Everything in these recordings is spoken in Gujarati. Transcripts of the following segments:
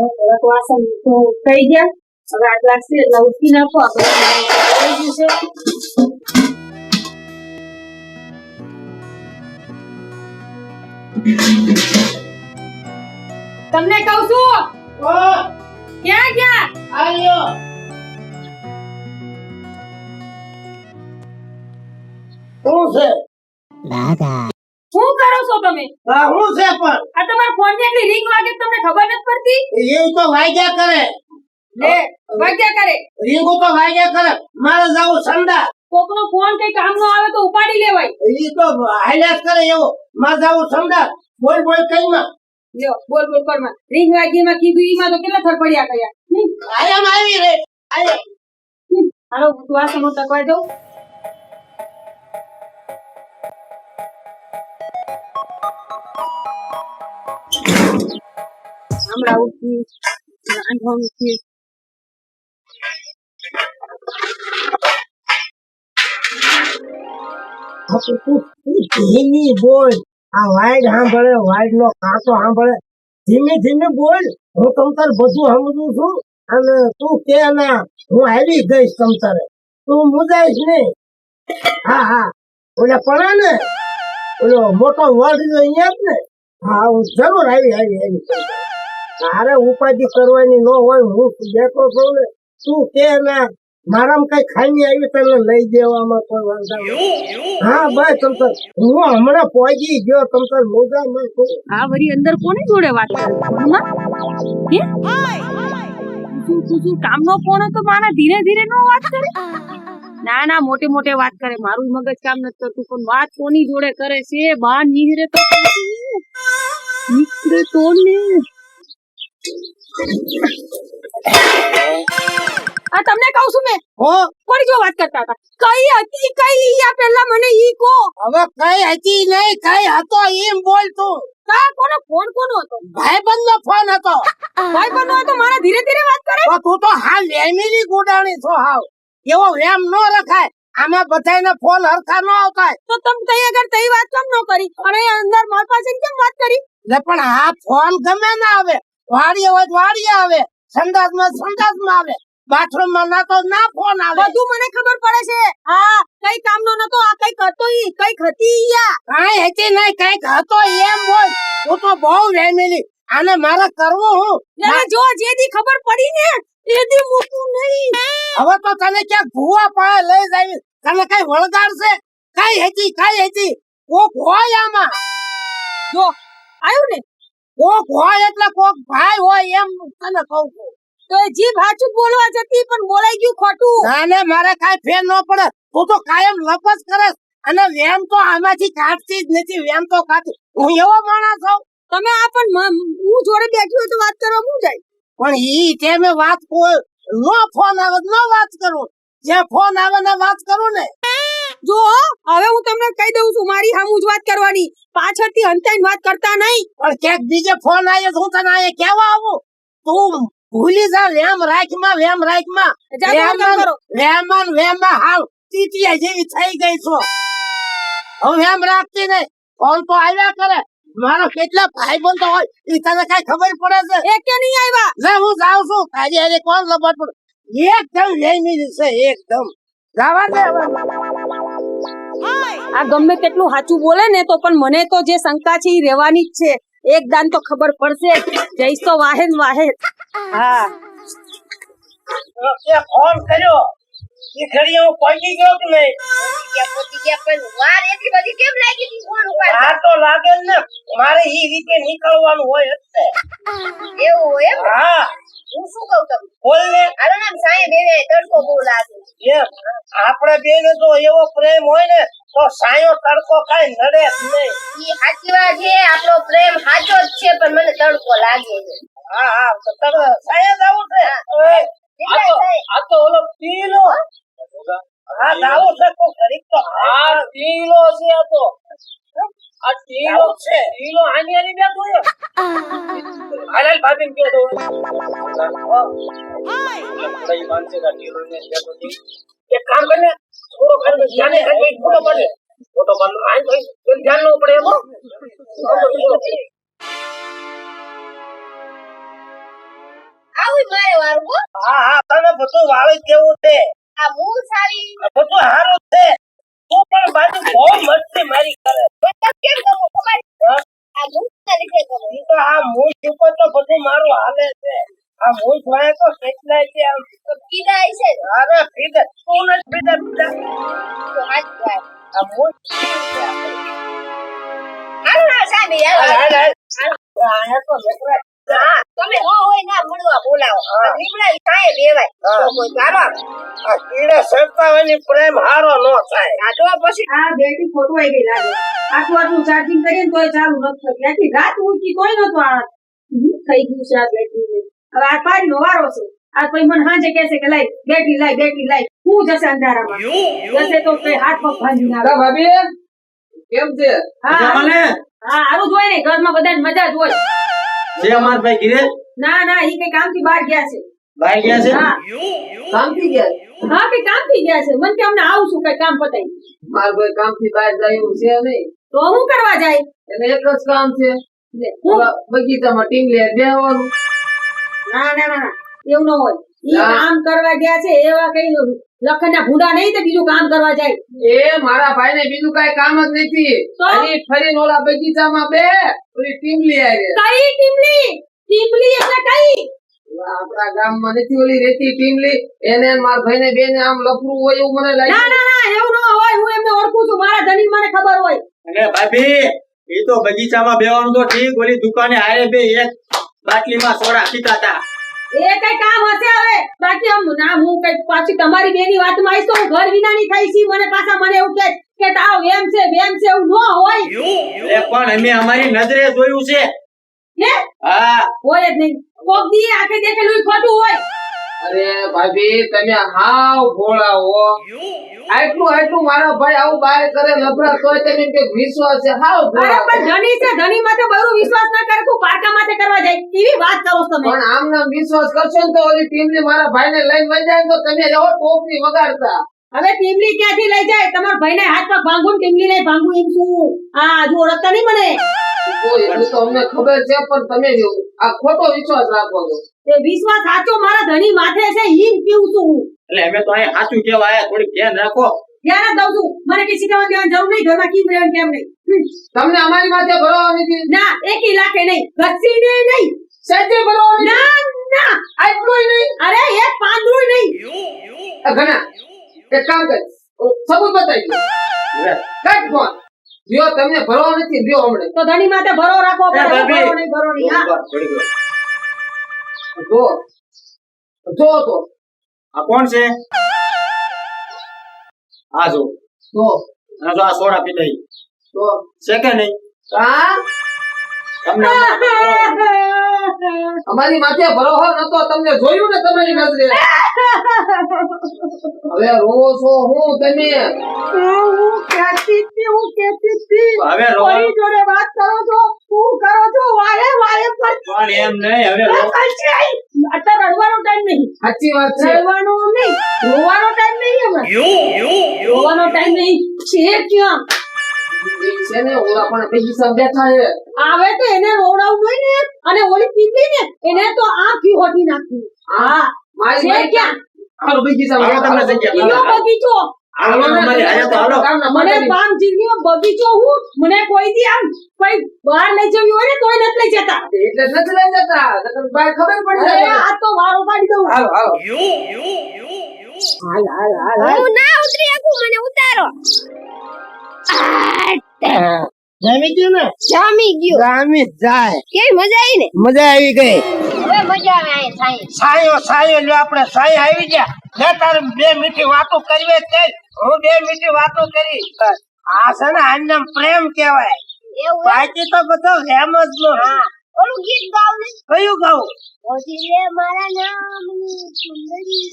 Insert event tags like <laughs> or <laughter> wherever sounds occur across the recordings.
થોડાક વાસણ તો થઈ ગયા હવે આટલા છે એટલે ઉઠી નાખો આપણે થઈ ગયું છે તમને કહું છું? ક્યાં ગયા? શું છે? શું કરો છો તમે? હા શું છે પણ. આ તમારા ફોનની એટલી રિંગ વાગે તમને ખબર નથી પડતી? એ તો વાગ્યા કરે. લે વાગ્યા કરે. રિંગો તો વાગ્યા કરે. મારે જવું સંડા કોકનો ફોન કઈ કામ નો આવે તો ઉપાડી લેવાય. એ તો હાઈલાઈટ કરે એવો. મારે જવું સંડા બોલ બોલ કઈ માં લ્યો બોલ બોલ કરમાં રિંગ વાગી માં કીધું ઈમાં તો કેટલા થરપડિયા કર્યા? આયા માં આવી રે આયા. હાલો હું વાસણો ટકવા દઉં. હમણાં ઉઠી રાંધવાનું છે ધીમી બોલ આ વાઈડ સાંભળે વાઈડ નો કાંટો સાંભળે ધીમે ધીમે બોલ હું તમ તાર બધું સમજું છું અને તું કે ના હું આવી ગઈશ તમ તારે તું મુજાઈશ નહીં હા હા ઓલા પડા ને ઓલો મોટો વર્લ્ડ અહીંયા જ ને? હા હું જરૂર આવી આવી આવી. તારે ઉપાધિ કરવાની ન હોય હું બેઠો છું ને. તું કે ના મારામાં કઈ ખામી આવી તને લઈ દેવામાં કોઈ વાંધો નહીં. હા બસ તમ હું હમણાં પહોંચી ગયો તમ તાર મોજામાં છું. આ વળી અંદર કોની જોડે વાત હે? કામનો ફોન હતો? મારા ધીરે ધીરે નો વાત કરે? ના ના મોટે મોટે વાત કરે. મારું મગજ કામ નથી કરતું પણ વાત કોની જોડે કરે છે? બહાર નીકળે તો. નીકળે તો ને આ તમને કહું છું મેં. હો? કોની જો વાત કરતા હતા? કઈ હતી કઈ આ પહેલા મને ઈ કો હવે કઈ હતી નહીં કઈ હતો એમ બોલ તું. કા કોનો ફોન કોનો હતો? ભાઈબંધ નો ફોન હતો. ભાઈ નો હતો મારા ધીરે ધીરે વાત કરે? તો તું તો હાલ વેમીની ગુડાણી છો હાવ. એવો એમ નો રખાય. આમાં બધાને ફોન હરખા નો આવતા તો તમે કઈ આગળ તઈ વાત કેમ ન કરી? અને અંદર મોર પાસે કેમ વાત કરી? એટલે પણ આ ફોન ગમે ના આવે. વાડીએ હોય તો વાડીએ આવે. સંડાસમાં સંડાસમાં આવે. બાથરૂમમાં ના તો ના ફોન આવે. બધું મને ખબર પડે છે. હા કઈ કામ નો નતો આ કઈ કરતો ઈ કઈ હતી યા કાંઈ હતી નહીં કંઈક હતો એમ બોલ હું તો બહુ વેમેલી આને મારે કરવો હું? જો જે દી ખબર પડી ને એ દી મૂકું નહીં. હવે તો તને ક્યાં ભૂવા પાય લઈ જાય તને કઈ વળગાડશે કઈ હતી કઈ હતી? કોક હોય આમાં. જો આવ્યું ને? કોક હોય એટલે કોક ભાઈ હોય એમ તને કહું છું. તો જી જીભ હાચું બોલવા જતી પણ બોલાઈ ગયું ખોટું. ના ને મારે કાઈ ફેર ન પડે. તું તો કાયમ લપસ કરે અને વેમ તો આમાંથી કાઢતી જ નથી વેમ તો કાઢતી. હું એવો માણસ છું તમે આ પણ હું જોડે બેઠી હોય તો વાત કરવા હું જાય? પણ ઈ ટાઈમે વાત કોઈ નો ફોન આવે નો વાત કરું. જે ફોન આવે ને વાત કરું ને. જો હવે હું તમને કહી દઉં છું મારી સામું જ વાત કરવાની. પાછળથી હંતાઈને વાત કરતા નહીં. પણ ક્યાંક બીજે ફોન આવ્યો તો હું તને અહીંયા કેવા આવું? તું ભૂલી જા વેમ રાખમાં વેમ રાખમાં. જા તો કામ વેમાં કરો. વેમાં ને વેમાં હાવ ટીટિયા જેવી થઈ ગઈ છો. હવે વેમ રાખતી નહીં. ફોન તો આવ્યા કરે. મારા કેટલા ભાઈબંધો હોય એ તને કઈ ખબર પડે છે? એક કે નહીં આવ્યા લે હું જાઉં છું. આજે આજે કોણ લબટ પડે? એકદમ વેમી છે એકદમ. જવા દે આ ગમે તેટલું સાચું બોલે ને તો પણ મને તો જે શંકા છે એ રહેવાની જ છે. એક દાન તો ખબર પડશે. જઈશ તો વાહે ને વાહે હા ફોન કર્યો એ ઘડીએ હું પહોંચી ગયો કે નહીં? તો લાગે ને. મારે ઈ રીતે નીકળવાનું હોય એટલે હા. બોલ ને. એમ. આપણે બેને તો એવો પ્રેમ હોય ને તો સાયો તડકો કાંઈ નડે જ નહીં. આપણો પ્રેમ સાચો જ છે પણ મને તડકો લાગે છે. હા હા તો તમે સાયા જાવું છે ઓય, આ તો ઓલો પીલો. હા. દાવો છે તો ઘડીક તો આ પીલો છે આ તો. આ પીલો છે. પીલો આની આની બેઠો છે હાલ હાલ ભાભીને કહો તો એક કામ કરીને થોડો ખર્ચ ધ્યાને રાખી ફોટો પાડે. ફોટો પાડો. આ તો ધ્યાન ન પડે એમાં આવી મારે વારું હો હા હા તને બધું વાળી કેવું છે? આ મૂળ સારી. બધું સારું છે. તું પણ બાજુ બહુ મસ્તી મારી કરે. મતલબ કેમ કરવું તમારે આ મૂળ ના લીધે કરું. ઈ તો આ મૂછ ઉપર તો બધું મારું હાલે છે. આ મૂછ વાળે તો કેટલાય છે આમ. કીધા હશે અરે ફીડર તું નથી ફીડર ફીડર તો હાથ વાત આ મૂછ છે? હાલો ના સાહેબ હાલ, હાલો હાલ. તો લેકરા. હા તમે ન હોય ના મળવા બોલાવો. હા. કાંઈ દેવાય હા. તો કોઈ ચાલો. આ કીડા સરતા હોયની પ્રેમ હારો નો થાય. આ તો પછી આ બેટરી ખોટવાઈ ગઈ લાગે. આટલું આટલું ચાર્જિંગ કરીએ ને તોય ચાલુ નથી થતી. આખી રાત ઊંચી તોય નતો આ થઈ ગયું છે આ બેટરી હવે આ પાડીનો વારો છે. આ પછી મને હાજે કહેશે કે લાઈ બેટરી લાઈ બેટરી લાઈ હું જશે અંધારામાં. જશે તો કઈ હાથ પગ ભાંગી નાખે ભાભી? કેમ છે? હા. જમાને હા સારું જ હોય ને ઘરમાં બધાને મજા જ હોય. જે અમાર ભાઈ ઘીરે? ના ના એ કઈ કામથી બહાર ગયા છે. બહાર ગયા છે? કામથી ગયા હા કઈ કામથી ગયા છે? મને કે અમને આવું છું કઈ કામ પતાઈ. માર ભાઈ કામથી બહાર જાય એવું છે નહીં. તો હું કરવા જાય? એને એક જ કામ છે. બગીચામાં ટીમ લે બેહવાનું. ના ના ના ના, એવું ન હોય. ઈ કામ કરવા ગયા છે એવા કઈ લખન ના ભૂંડા નહીં તો બીજું કામ કરવા જાય. એ મારા ભાઈ ને બીજું કઈ કામ જ નથી? હજી ફરીને ઓલા બગીચામાં બે ઓલી ટીમલી આવી કઈ ટીમલી ટીમલી એટલે કઈ? આપણા ગામમાં નથી ઓલી રેતી ટીમલી એને મારા ભાઈ ને બે ને આમ લફરું હોય એવું મને ના લાગે ના ના એવું ન હોય હું એમને ઓળખું છું મારા ધણી મને ખબર હોય. અને ભાભી એ તો બગીચામાં બેવાનું તો ઠીક ઓલી દુકાને આરે બે એક બાટલીમાં સોડા પીતા હતા. એ કઈ કામ હશે હવે? બાકી આમ ના હું કઈ પાછી તમારી બેની વાતમાં આવીશ તો હું ઘર વિનાની થઈ છી મને પાછા મને એવું કે કે તાવ વેમ છે વેમ છે એવું ન હોય. એ પણ અમે અમારી નજરે જોયું છે. હે? હા. હોય જ નહીં. કોક દી આખે દેખેલું ખોટું હોય. અરે ભાભી તમે હાવ ભોળા હો. આટલું આટલું મારા ભાઈ આવું બહાર કરે લફડા તોય તમે કે વિશ્વાસ છે. હાવ ભોળા પણ ધણી છે ધણી માથે બરું વિશ્વાસ ના કરે તું પારકા માથે કરવા જાય એવી વાત કરો તમે. પણ આમ નામ વિશ્વાસ કરશો ને તો ઓલી ટીમની મારા ભાઈ ને લઈને મળી જાય તો તમે રહો ટોપની વગાડતા. હવે ટીમલી ક્યાંથી લઈ જાય? તમારા ભાઈને ને હાથમાં ભાંગું ટીમલી લઈ ભાંગું એમ શું? હા હજુ ઓળખતા નહીં મને? અમને ખબર છે પણ તમે આ ખોટો વિશ્વાસ રાખો છો. એ વિશ્વાસ સાચો મારા ધણી માથે છે ઈમ કેવું છું એટલે અમે તો અહીંયા સાચું કેવા આયા થોડીક ધ્યાન રાખો. ધ્યાન દઉં છું. મને કઈ શીખવા દેવાની જરૂર નહીં ઘરમાં કેમ રહેવાનું કેમ નહીં? તમને અમારી માથે ભરવા નથી ના એકી લાખે નહીં ઘસીને નહીં. સજ્જે ભરવા ના ના. આટલું નહીં? અરે એક પાંદડું નહીં. ઘણા એક કામ કર સબૂત બતાવી કટ ફોન. લ્યો તમને ભરો નથી લ્યો હમણે. તો ધણી માથે ભરો રાખો પડે ભરો નહીં ભરો નહીં હા. જો જો તો આ કોણ છે? આ જો. તો આ જો આ સોડા પી લઈ. તો છે કે નહીં? હા. તમને <laughs> અમારી માથે ભરોહો નતો તમને જોયું ને તમારી નજરે? <laughs> હવે છો હું તમે? હું કેતી હતી, હું કેતી હતી. હવે કોની જોડે વાત કરો છો હું કરો છો? વારે વાયે પર પણ એમ નહીં હવે રો- અત્યારે રડવાનો ટાઈમ નહીં. સાચી વાત છે. રડવાનો નહીં રોવાનો ટાઈમ નહીં હમણાં રોવાનો ટાઈમ નહીં. છે ક્યાં? એ ઓલા પણ બગીચા બેઠા છે આવે તો એને રોવડાવવું હોય ને અને ઓલી પીપી ને એને તો આંખી હોટી નાખવી. હા. મારી ભાઈ ક્યાં? હાલો તમને જગ્યા ઈનો બગીચો. મને પામ જિંદગીમાં બગીચો હું મને કોઈ દી આમ કોઈ બહાર લઈ જવી હોય ને તોય નથી લઈ જતા. એટલે નથી લઈ જતા. ખબર પડી જાય. આ તો વારો પાડી દઉં. હાલો હાલો. હાલ હાલ હાલ હાલ. હું ના ઉતરી મને ઉતારો. જમી ગયું ને? જામી ગયો. જામી જાય. કે મજા આવી ને? મજા આવી ગઈ. હવે મજા આવે અહીં સાયો સાયો લ્યો આપણે સાય આવી ગયા. લે તારે બે મીઠી વાતો કરવી હું બે મીઠી વાતો કરી. આ છે ને આને પ્રેમ કહેવાય. એવું બાકી તો બધો વેમ જ નો ઓલું ગીત ગાવ ને? કયું ગાવું? રે મારા સુંદરી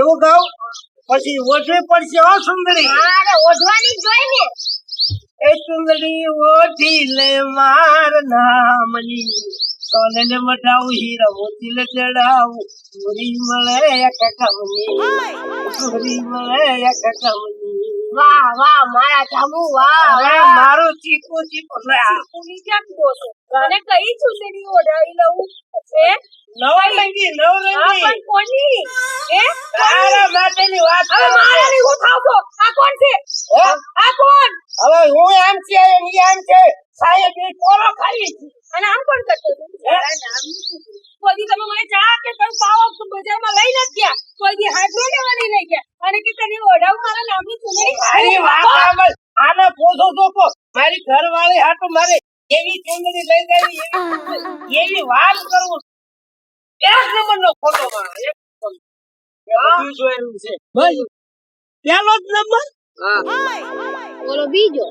એવું ગાવ? પછી ઓઢવી પડશે ઓ સુંદરી. ઓઢવાની જ જોઈએ ને. એ સુંદરી ઓઢી લે માર નામની. સોને ને મઢાવું હીરા મોતી લે ચડાવું. સુરી મળે એક કમની સુરી મળે એક કમની વાહ વાહ મારા જામુ વાહ વાહ. મારું ચીકુ ચીકુ કઈ લઉં હે? નવરંગી નવરંગી. પણ કોની? એ તારા માટેની વાત હવે મારાની હું થાવ છો? આ કોણ છે? હે? આ કોણ? હવે હું એમ છે એમ એમ છે. સાહેબ એ કોલો ખાઈ. અને આમ કોણ કરતો? કોઈ દી તમે મને ચા કે તમે પાવો બજારમાં લઈ નથી ગયા? કોઈ દી હાથરો લેવા નહીં લઈ ગયા? અને કે તને ઓઢાવ મારા નામની ચૂંદડી મારી. વાત સાંભળ. આને પોસો તો કો મારી ઘરવાળી હાટુ મારે એવી ચૂંદડી લઈ જાવી એવી એવી વાત કરું. એક નંબરનો ખોટો મારો એક નંબર. બધું જોયેલું છે. પેલો જ નંબર? બોલો બીજો.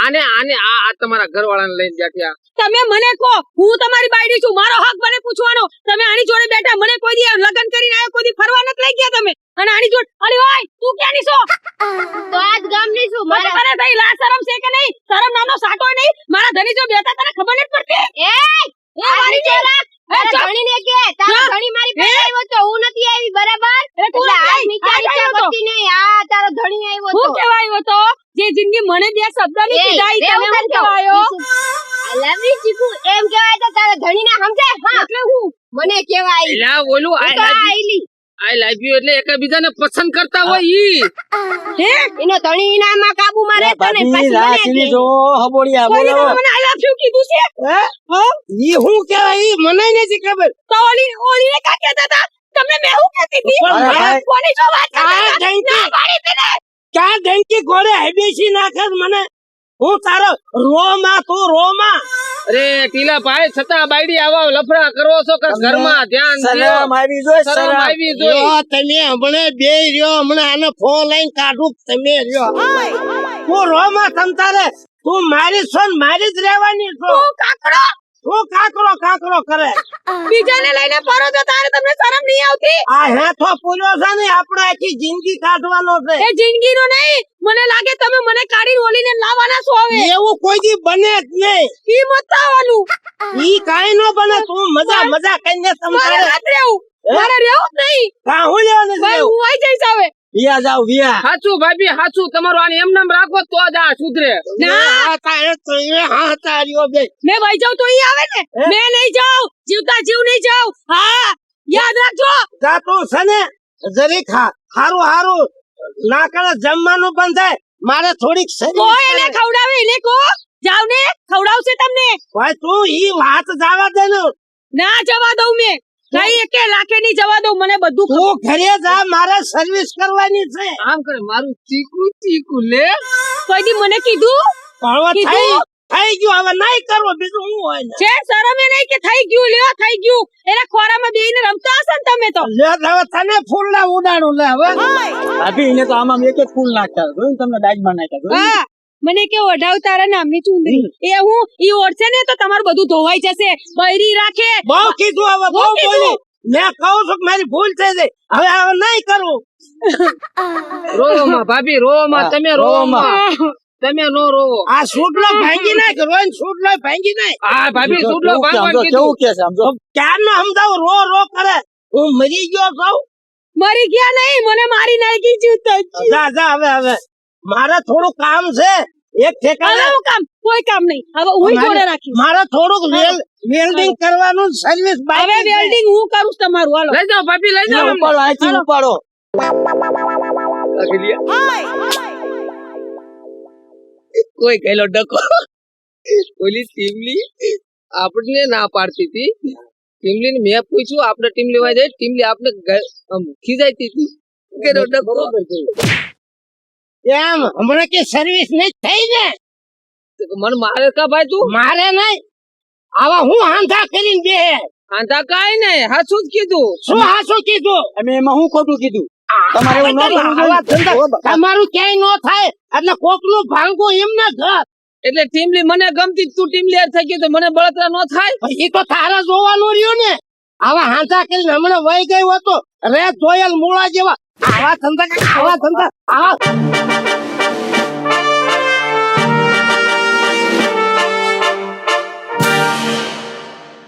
આને આને આ આ તમારા ઘરવાળાને લઈને બેઠ્યા તમે મને કહો હું તમારી બાયડી છું મારો હક મને પૂછવાનો. તમે આની જોડે બેઠા મને કોઈ દી લગન કરીને આયો કોઈ દી ફરવા નથી લઈ ગયા તમે? અને આની જોડ અરે ઓય તું ક્યાંની છો? તો આજ ગામની છું મને મારા મને ભાઈ લા શરમ છે કે નહીં? શરમ નામનો સાટો નહીં? મારા ધણી જો બેઠા તને ખબર નથી પડતી? એ એ મારી જો જોડે મારા ચાલ. ધણીને કે તારા ધણી મારી પાસે આવ્યો તો હું નથી આવી બરાબર? એટલે તું આ નથી નીચે આવી. આ નીચે આવ્યો તો. કરતી નહીં આ તારો ધણી આવ્યો હું કેવા આવ્યો તો? જે જિંદગી મને બે શબ્દની કીધાઈ હું વખત કહેવાયો love you, ચીકુ. એમ કહેવાય તો તારા ધણીને સમજે? હા. એટલે હું? મને કહેવાય લા બોલું આઈ તો લાવ આ લાવ એટલે એકબીજાને પસંદ કરતા હોય ઈ. હે? એનો ધણી એનામાં કાબુમાં રહેતો ને પછી મને જો હબોડિયા દી મને આઈ લવ યુ કીધું છે? હે? ઈ હું કહેવાય? ઈ મને નથી ખબર. તો ઓલી ઓલીને કા કહેતા હતા? તમને મેં હું કહેતી હતી. કોની જો વાત કરતા? ના ને. ક્યાં ધંકી ઘોડે હબેસી નાખે મને? હું તારો રોમાં તું રોમાં? અરે ટીલા ભાઈ છતાં બાયડી આવા લફડા કરો છો કે ઘરમાં ધ્યાન શરમ. આવી જોઈએ શરમ આવી જોઈ તમે હમણે બે રહ્યો હમણે આને ફોન લઈને કાઢું તમે રહ્યો. તું રોમાં તમ તારે? તું મારી છો ને મારી જ રહેવાની છો. તું કાકડો? તું કાકરો કાકરો કરે. બીજાને લઈને ફરો તો તારે તમને શરમ નહીં આવતી? આ હેઠો પૂર્યો છે ને આપણો આખી જિંદગી કાઢવાનો છે. એ જિંદગીનો નહીં મને લાગે તમે મને કાઢીને ઓલીને લાવવાના છો હવે. એવું કોઈ દી બને જ નહીં. ઈ મત થવાનું ઈ કાઈ નો બને તું મજા મજા કરીને તારે રાત રહેવું મારે રહેવું જ નહીં. હા હું લેવાનું ભાઈ છે હું આવી જઈશ હવે. વિયા જાવ વિયા. હાચું ભાભી હાચું. તમારું આને એમ નામ રાખો તો જ આ સુધરે. ના. હા તારે તો એ હા તારીઓ બે. મે ભાઈ જાઉં તો ઈ આવે ને. મે મેં નહીં જાવ જીવતા જીવ નહીં જાવ હા યાદ રાખજો. જા તું સને જરી ખા હારું હારું. ના કરે જમવાનું પણ થાય. મારે થોડીક કો શરીર એને ખવડાવે એને કો જાવ ને ખવડાવશે તમને. ભાઈ તું ઈ વાત જવા દે ને. ના જવા દઉં મેં. કઈ એકે લાખે નહીં જવા દઉં મને બધું. તું ઘરે જા મારે સર્વિસ કરવાની છે. આમ કરે મારું ચીકુ ચીકુ લે. કોઈ દી મને કીધું? પણ થઈ થઈ ગયું. હવે નહીં કરવો. બીજું હું હોય ને? છે શરમ એ નહીં કે થઈ ગયું? લ્યો થઈ ગયું. એના ખોરામાં બેહીને રમતા હશો ને તમે તો? લે તો હવે તને ફૂલડા ઉડાડું લે હવે. ભાભી એને તો આમાં એક એક ફૂલ નાખતા જોયું ને તમને ડાજમાં નાખ્યા હા. મને કે ઓઢાવ તારા નામની ચૂંદડી. એ હું ઈ ઓઢશે ને તો તમારું બધું ધોવાઈ જશે. બૈરી રાખે. બહુ કીધું હવે બહુ બોલી. મેં કહું છું મારી ભૂલ થઈ ગઈ હવે હવે નહીં કરું. રોમાં ભાભી રોમાં તમે રોવામાં. તમે નો રોવો. આ સૂટલો ભાંગી નાખ રોઈન સૂટલો ભાંગી નાખ. હા ભાભી જો, સુડલો કેવું કે આમ ભાગવાનું જો, કીધું. કેવું કે છે આમ જો ક્યારનો સમજાવું? રો રો કરે. હું મરી ગયો છું મરી ગયા નહીં મને મારી નાખી જૂતા જા જા. હવે હવે. મારે થોડું કામ છે. એક હવે ઠેકાણે હું કામ? કોઈ કામ નહીં. હવે હું મારે- જોડે રાખી મારે થોડુંક વેલ વેલ્ડિંગ કરવાનું સર્વિસ હવે બાકી છે. વેલ્ડિંગ હું કરું તમારું હાલો. લઈ જાઓ ભાભી લઈ જાઓ. ઉપાડો હાલો. ઉપાડો. કોઈ કહેલો ડકો. ઓલી ટીમલી આપણને ના પાડતી હતી. ટીમલી ને મેં પૂછ્યું આપણે ટીમ લેવા જાય? ટીમલી આપણે આમ હતી કેનો ડકો. એમ હમણાં કે સર્વિસ નહીં થઈ ને? મને મારે કા ભાઈ તું? મારે નહીં? આવા હું આંધા કરીને બે આંધા કાઈ નહીં હાસું જ કીધું. શું હાસું કીધું? અમે એમાં હું ખોટું કીધું? તમારે એવું ન કરવું તમારું ક્યાંય ન થાય એટલે કોકનું ભાંગવું એમને ઘર. એટલે ટીમલી મને ગમતી તું ટીમલી થઈ ગયું તો મને બળતરા નો થાય? એ તો તારે જોવાનું રહ્યું ને. આવા હાંધા કરીને હમણાં વહી ગયો હતો રે જોયેલ મૂળા જેવા. આવા ધંધા આવા ધંધા આવા